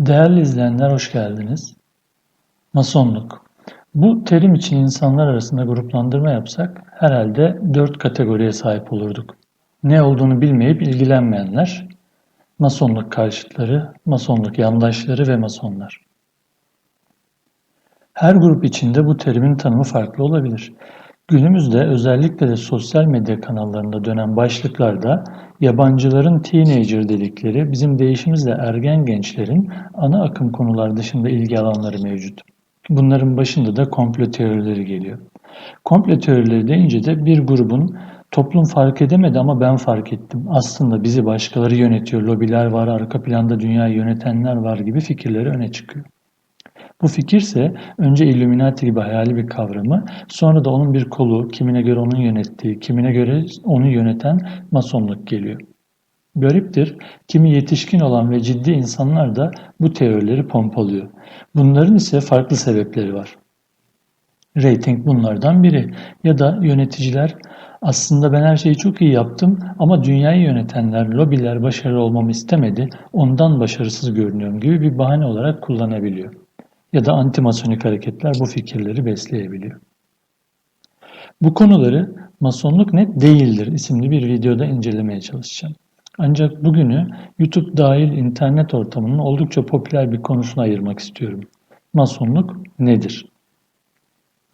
Değerli izleyenler hoş geldiniz. Masonluk. Bu terim için insanlar arasında gruplandırma yapsak herhalde dört kategoriye sahip olurduk. Ne olduğunu bilmeyip ilgilenmeyenler, masonluk karşıtları, masonluk yandaşları ve masonlar. Her grup içinde bu terimin tanımı farklı olabilir. Günümüzde özellikle de sosyal medya kanallarında dönen başlıklarda yabancıların teenager dedikleri bizim değişimizle ergen gençlerin ana akım konular dışında ilgi alanları mevcut. Bunların başında da komplo teorileri geliyor. Komplo teorileri deyince de bir grubun toplum fark edemedi ama ben fark ettim. Aslında bizi başkaları yönetiyor, lobiler var, arka planda dünyayı yönetenler var gibi fikirleri öne çıkıyor. Bu fikirse önce Illuminati gibi hayali bir kavramı, sonra da onun bir kolu, kimine göre onun yönettiği, kimine göre onu yöneten masonluk geliyor. Gariptir, kimi yetişkin olan ve ciddi insanlar da bu teorileri pompalıyor. Bunların ise farklı sebepleri var. Rating bunlardan biri. Ya da yöneticiler aslında ben her şeyi çok iyi yaptım ama dünyayı yönetenler, lobiler başarılı olmamı istemedi, ondan başarısız görünüyorum gibi bir bahane olarak kullanabiliyor ya da antimasonik hareketler bu fikirleri besleyebiliyor. Bu konuları Masonluk Net Değildir isimli bir videoda incelemeye çalışacağım. Ancak bugünü YouTube dahil internet ortamının oldukça popüler bir konusuna ayırmak istiyorum. Masonluk nedir?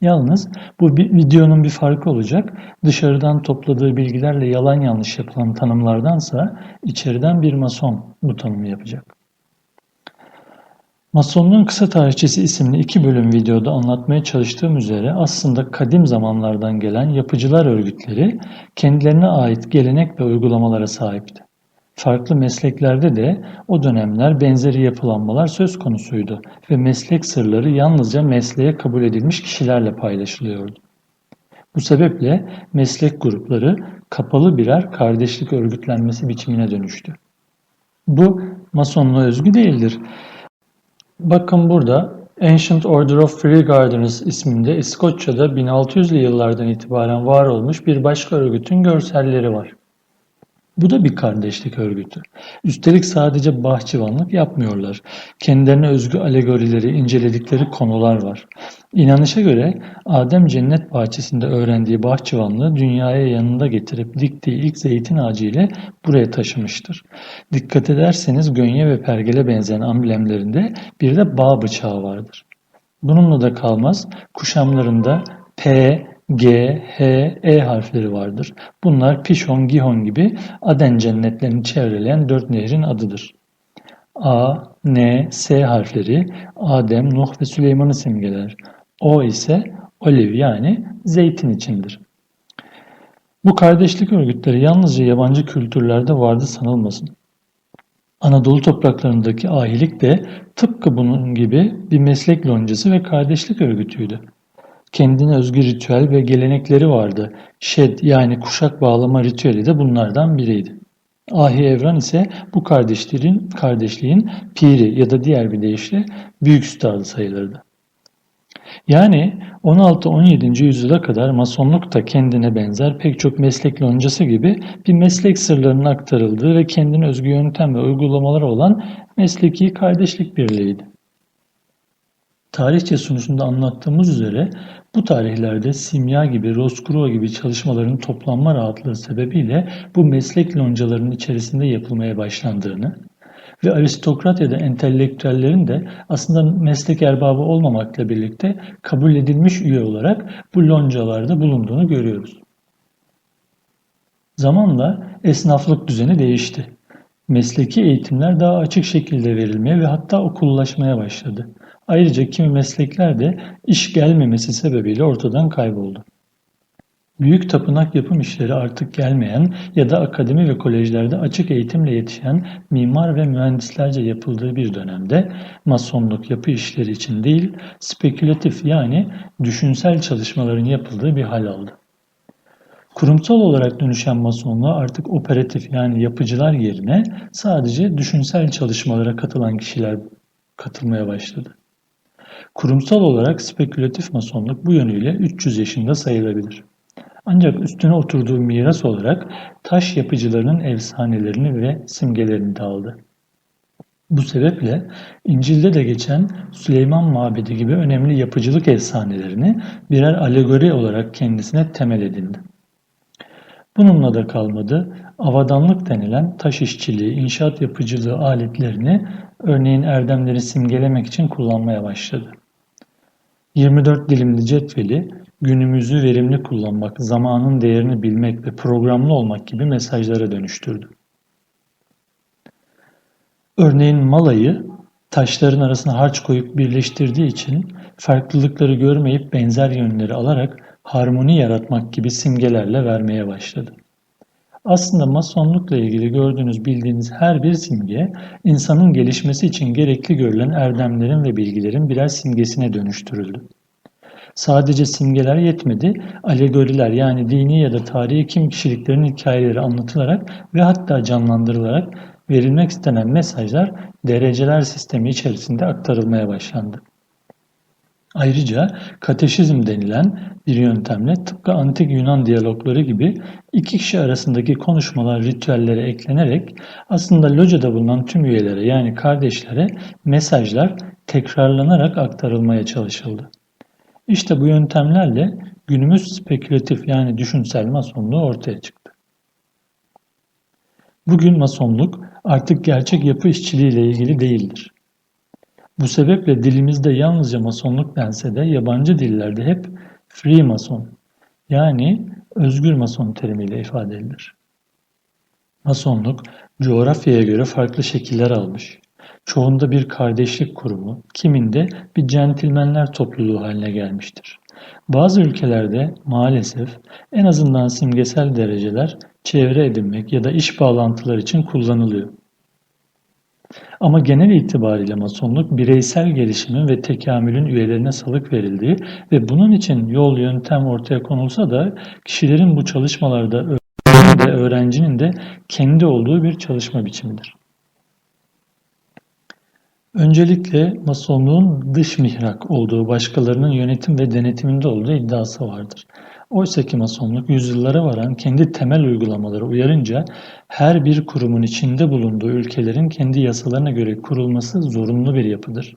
Yalnız bu bir videonun bir farkı olacak. Dışarıdan topladığı bilgilerle yalan yanlış yapılan tanımlardansa içeriden bir mason bu tanımı yapacak. Masonluğun Kısa Tarihçesi isimli iki bölüm videoda anlatmaya çalıştığım üzere aslında kadim zamanlardan gelen yapıcılar örgütleri kendilerine ait gelenek ve uygulamalara sahipti. Farklı mesleklerde de o dönemler benzeri yapılanmalar söz konusuydu ve meslek sırları yalnızca mesleğe kabul edilmiş kişilerle paylaşılıyordu. Bu sebeple meslek grupları kapalı birer kardeşlik örgütlenmesi biçimine dönüştü. Bu Masonluğa özgü değildir. Bakın burada Ancient Order of Free Gardeners isminde İskoçya'da 1600'lü yıllardan itibaren var olmuş bir başka örgütün görselleri var. Bu da bir kardeşlik örgütü. Üstelik sadece bahçıvanlık yapmıyorlar. Kendilerine özgü alegorileri, inceledikleri konular var. İnanışa göre Adem cennet bahçesinde öğrendiği bahçıvanlığı dünyaya yanında getirip diktiği ilk zeytin ağacı ile buraya taşımıştır. Dikkat ederseniz gönye ve pergele benzeyen amblemlerinde bir de bağ bıçağı vardır. Bununla da kalmaz. Kuşamlarında P, G, H, E harfleri vardır. Bunlar Pişon, Gihon gibi Aden cennetlerini çevreleyen dört nehrin adıdır. A, N, S harfleri Adem, Nuh ve Süleyman'ı simgeler. O ise oliv yani zeytin içindir. Bu kardeşlik örgütleri yalnızca yabancı kültürlerde vardı sanılmasın. Anadolu topraklarındaki ahilik de tıpkı bunun gibi bir meslek loncası ve kardeşlik örgütüydü. Kendine özgü ritüel ve gelenekleri vardı. Şed yani kuşak bağlama ritüeli de bunlardan biriydi. Ahi Evran ise bu kardeşlerin kardeşliğin piri ya da diğer bir deyişle büyük üstadı sayılırdı. Yani 16-17. yüzyıla kadar masonluk da kendine benzer pek çok meslek loncası gibi bir meslek sırlarının aktarıldığı ve kendine özgü yöntem ve uygulamaları olan mesleki kardeşlik birliğiydi. Tarihçe sunusunda anlattığımız üzere bu tarihlerde simya gibi, Roscuro gibi çalışmaların toplanma rahatlığı sebebiyle bu meslek loncalarının içerisinde yapılmaya başlandığını ve aristokrat ya da entelektüellerin de aslında meslek erbabı olmamakla birlikte kabul edilmiş üye olarak bu loncalarda bulunduğunu görüyoruz. Zamanla esnaflık düzeni değişti. Mesleki eğitimler daha açık şekilde verilmeye ve hatta okullaşmaya başladı. Ayrıca kimi meslekler de iş gelmemesi sebebiyle ortadan kayboldu. Büyük tapınak yapım işleri artık gelmeyen ya da akademi ve kolejlerde açık eğitimle yetişen mimar ve mühendislerce yapıldığı bir dönemde masonluk yapı işleri için değil, spekülatif yani düşünsel çalışmaların yapıldığı bir hal aldı. Kurumsal olarak dönüşen masonluğa artık operatif yani yapıcılar yerine sadece düşünsel çalışmalara katılan kişiler katılmaya başladı. Kurumsal olarak spekülatif masonluk bu yönüyle 300 yaşında sayılabilir. Ancak üstüne oturduğu miras olarak taş yapıcılarının efsanelerini ve simgelerini de aldı. Bu sebeple İncil'de de geçen Süleyman Mabedi gibi önemli yapıcılık efsanelerini birer alegori olarak kendisine temel edindi. Bununla da kalmadı, avadanlık denilen taş işçiliği, inşaat yapıcılığı aletlerini örneğin erdemleri simgelemek için kullanmaya başladı. 24 dilimli cetveli günümüzü verimli kullanmak, zamanın değerini bilmek ve programlı olmak gibi mesajlara dönüştürdü. Örneğin malayı taşların arasına harç koyup birleştirdiği için farklılıkları görmeyip benzer yönleri alarak harmoni yaratmak gibi simgelerle vermeye başladı. Aslında masonlukla ilgili gördüğünüz bildiğiniz her bir simge insanın gelişmesi için gerekli görülen erdemlerin ve bilgilerin birer simgesine dönüştürüldü. Sadece simgeler yetmedi, alegoriler yani dini ya da tarihi kim kişiliklerin hikayeleri anlatılarak ve hatta canlandırılarak verilmek istenen mesajlar dereceler sistemi içerisinde aktarılmaya başlandı. Ayrıca kateşizm denilen bir yöntemle tıpkı antik Yunan diyalogları gibi iki kişi arasındaki konuşmalar ritüellere eklenerek aslında locada bulunan tüm üyelere yani kardeşlere mesajlar tekrarlanarak aktarılmaya çalışıldı. İşte bu yöntemlerle günümüz spekülatif yani düşünsel masonluğu ortaya çıktı. Bugün masonluk artık gerçek yapı işçiliği ile ilgili değildir. Bu sebeple dilimizde yalnızca masonluk dense de yabancı dillerde hep free mason yani özgür mason terimiyle ifade edilir. Masonluk coğrafyaya göre farklı şekiller almış. Çoğunda bir kardeşlik kurumu, kiminde bir centilmenler topluluğu haline gelmiştir. Bazı ülkelerde maalesef en azından simgesel dereceler çevre edinmek ya da iş bağlantılar için kullanılıyor. Ama genel itibariyle masonluk bireysel gelişimin ve tekamülün üyelerine salık verildiği ve bunun için yol yöntem ortaya konulsa da kişilerin bu çalışmalarda öğrencinin de öğrencinin de kendi olduğu bir çalışma biçimidir. Öncelikle masonluğun dış mihrak olduğu, başkalarının yönetim ve denetiminde olduğu iddiası vardır. Oysa ki masonluk yüzyıllara varan kendi temel uygulamaları uyarınca her bir kurumun içinde bulunduğu ülkelerin kendi yasalarına göre kurulması zorunlu bir yapıdır.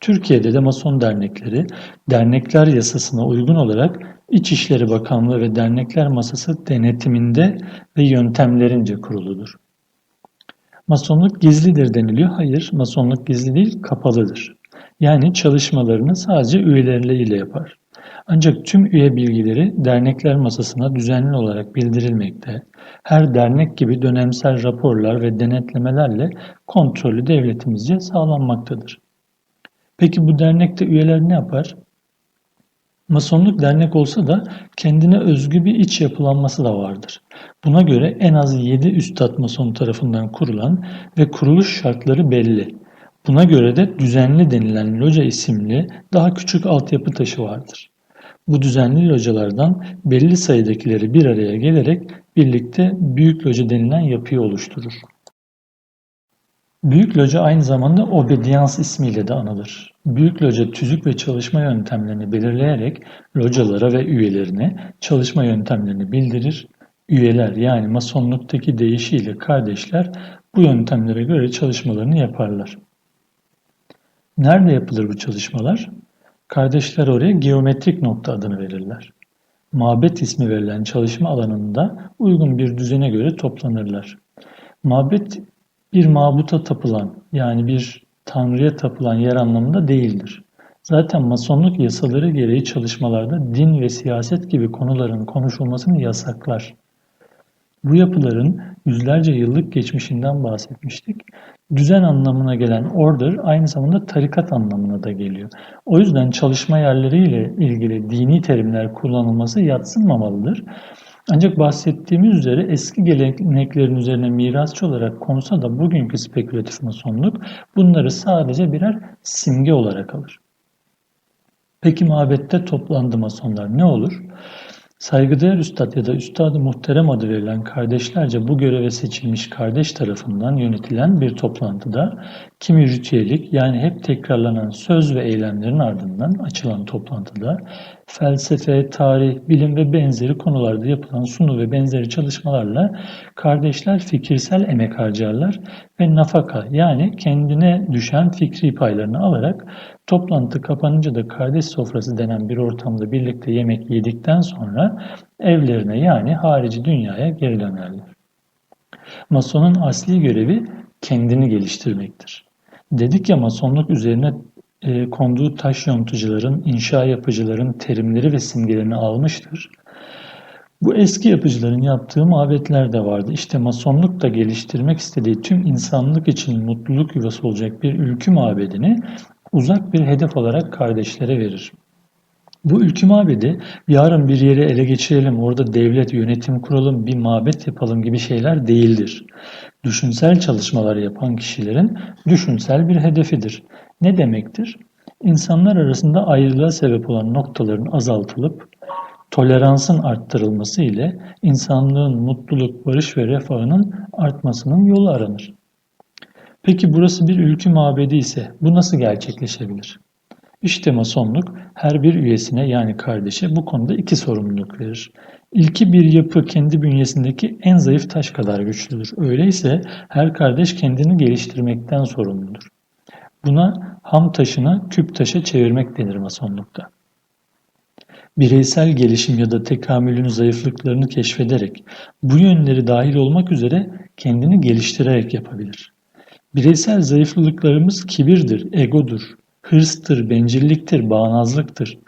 Türkiye'de de mason dernekleri dernekler yasasına uygun olarak İçişleri Bakanlığı ve Dernekler Masası denetiminde ve yöntemlerince kuruludur. Masonluk gizlidir deniliyor. Hayır, masonluk gizli değil, kapalıdır. Yani çalışmalarını sadece üyeleriyle yapar. Ancak tüm üye bilgileri dernekler masasına düzenli olarak bildirilmekte. Her dernek gibi dönemsel raporlar ve denetlemelerle kontrolü devletimizce sağlanmaktadır. Peki bu dernekte üyeler ne yapar? Masonluk dernek olsa da kendine özgü bir iç yapılanması da vardır. Buna göre en az 7 üstad mason tarafından kurulan ve kuruluş şartları belli. Buna göre de düzenli denilen loca isimli daha küçük altyapı taşı vardır. Bu düzenli localardan belli sayıdakileri bir araya gelerek birlikte büyük loca denilen yapıyı oluşturur. Büyük loca aynı zamanda obedians ismiyle de anılır. Büyük loca tüzük ve çalışma yöntemlerini belirleyerek localara ve üyelerine çalışma yöntemlerini bildirir. Üyeler yani masonluktaki deyişiyle kardeşler bu yöntemlere göre çalışmalarını yaparlar. Nerede yapılır bu çalışmalar? Kardeşler oraya geometrik nokta adını verirler. Mabet ismi verilen çalışma alanında uygun bir düzene göre toplanırlar. Mabet bir mabuta tapılan yani bir tanrıya tapılan yer anlamında değildir. Zaten masonluk yasaları gereği çalışmalarda din ve siyaset gibi konuların konuşulmasını yasaklar. Bu yapıların yüzlerce yıllık geçmişinden bahsetmiştik. Düzen anlamına gelen order aynı zamanda tarikat anlamına da geliyor. O yüzden çalışma yerleriyle ilgili dini terimler kullanılması yatsınmamalıdır. Ancak bahsettiğimiz üzere eski geleneklerin üzerine mirasçı olarak konsa da bugünkü spekülatif masonluk bunları sadece birer simge olarak alır. Peki mabette toplandı masonlar ne olur? Saygıdeğer Üstad ya da Üstad-ı Muhterem adı verilen kardeşlerce bu göreve seçilmiş kardeş tarafından yönetilen bir toplantıda kimi ritüelik yani hep tekrarlanan söz ve eylemlerin ardından açılan toplantıda felsefe, tarih, bilim ve benzeri konularda yapılan sunu ve benzeri çalışmalarla kardeşler fikirsel emek harcarlar ve nafaka yani kendine düşen fikri paylarını alarak toplantı kapanınca da kardeş sofrası denen bir ortamda birlikte yemek yedikten sonra evlerine yani harici dünyaya geri dönerler. Masonun asli görevi kendini geliştirmektir. Dedik ya masonluk üzerine konduğu taş yontucuların, inşa yapıcıların terimleri ve simgelerini almıştır. Bu eski yapıcıların yaptığı mabetler de vardı. İşte masonluk da geliştirmek istediği tüm insanlık için mutluluk yuvası olacak bir ülkü mabedini uzak bir hedef olarak kardeşlere verir. Bu ülkü mabedi yarın bir yere ele geçirelim, orada devlet, yönetim kuralım, bir mabet yapalım gibi şeyler değildir. Düşünsel çalışmalar yapan kişilerin düşünsel bir hedefidir. Ne demektir? İnsanlar arasında ayrılığa sebep olan noktaların azaltılıp toleransın arttırılması ile insanlığın mutluluk, barış ve refahının artmasının yolu aranır. Peki burası bir ülkü mabedi ise bu nasıl gerçekleşebilir? İşte masonluk her bir üyesine yani kardeşe bu konuda iki sorumluluk verir. İlki bir yapı kendi bünyesindeki en zayıf taş kadar güçlüdür. Öyleyse her kardeş kendini geliştirmekten sorumludur. Buna ham taşını küp taşa çevirmek denir masonlukta. Bireysel gelişim ya da tekamülün zayıflıklarını keşfederek, bu yönleri dahil olmak üzere kendini geliştirerek yapabilir. Bireysel zayıflıklarımız kibirdir, egodur, hırstır, bencilliktir, bağnazlıktır.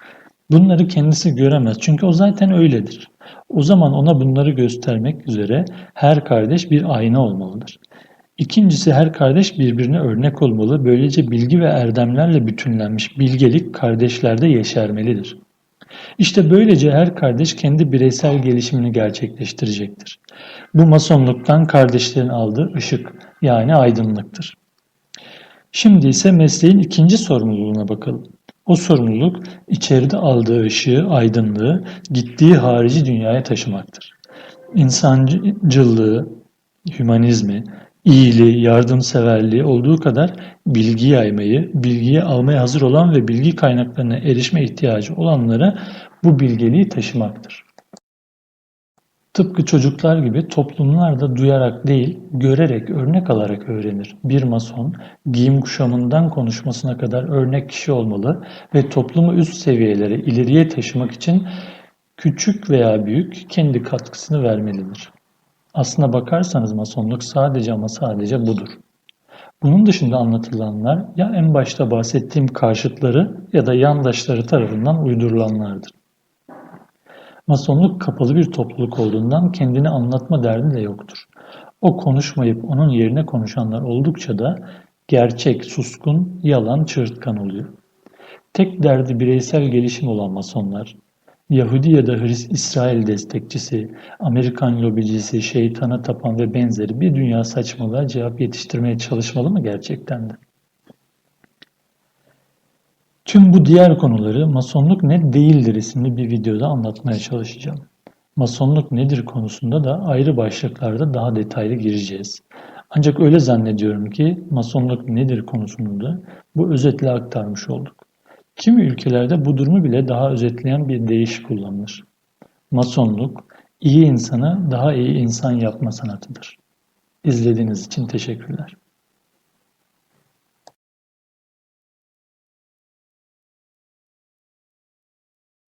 Bunları kendisi göremez çünkü o zaten öyledir. O zaman ona bunları göstermek üzere her kardeş bir ayna olmalıdır. İkincisi her kardeş birbirine örnek olmalı. Böylece bilgi ve erdemlerle bütünlenmiş bilgelik kardeşlerde yeşermelidir. İşte böylece her kardeş kendi bireysel gelişimini gerçekleştirecektir. Bu masonluktan kardeşlerin aldığı ışık yani aydınlıktır. Şimdi ise mesleğin ikinci sorumluluğuna bakalım. O sorumluluk içeride aldığı ışığı, aydınlığı gittiği harici dünyaya taşımaktır. İnsancılığı, hümanizmi, iyiliği, yardımseverliği olduğu kadar bilgi yaymayı, bilgiyi almaya hazır olan ve bilgi kaynaklarına erişme ihtiyacı olanlara bu bilgeliği taşımaktır. Tıpkı çocuklar gibi toplumlar da duyarak değil, görerek, örnek alarak öğrenir. Bir mason, giyim kuşamından konuşmasına kadar örnek kişi olmalı ve toplumu üst seviyelere, ileriye taşımak için küçük veya büyük kendi katkısını vermelidir. Aslına bakarsanız masonluk sadece ama sadece budur. Bunun dışında anlatılanlar ya en başta bahsettiğim karşıtları ya da yandaşları tarafından uydurulanlardır. Masonluk kapalı bir topluluk olduğundan kendini anlatma derdi de yoktur. O konuşmayıp onun yerine konuşanlar oldukça da gerçek, suskun, yalan, çığırtkan oluyor. Tek derdi bireysel gelişim olan masonlar, Yahudi ya da Hristiyan İsrail destekçisi, Amerikan lobicisi, şeytana tapan ve benzeri bir dünya saçmalığa cevap yetiştirmeye çalışmalı mı gerçekten de? Tüm bu diğer konuları Masonluk ne değildir isimli bir videoda anlatmaya çalışacağım. Masonluk nedir konusunda da ayrı başlıklarda daha detaylı gireceğiz. Ancak öyle zannediyorum ki Masonluk nedir konusunda bu özetle aktarmış olduk. Kimi ülkelerde bu durumu bile daha özetleyen bir deyiş kullanılır. Masonluk, iyi insanı daha iyi insan yapma sanatıdır. İzlediğiniz için teşekkürler.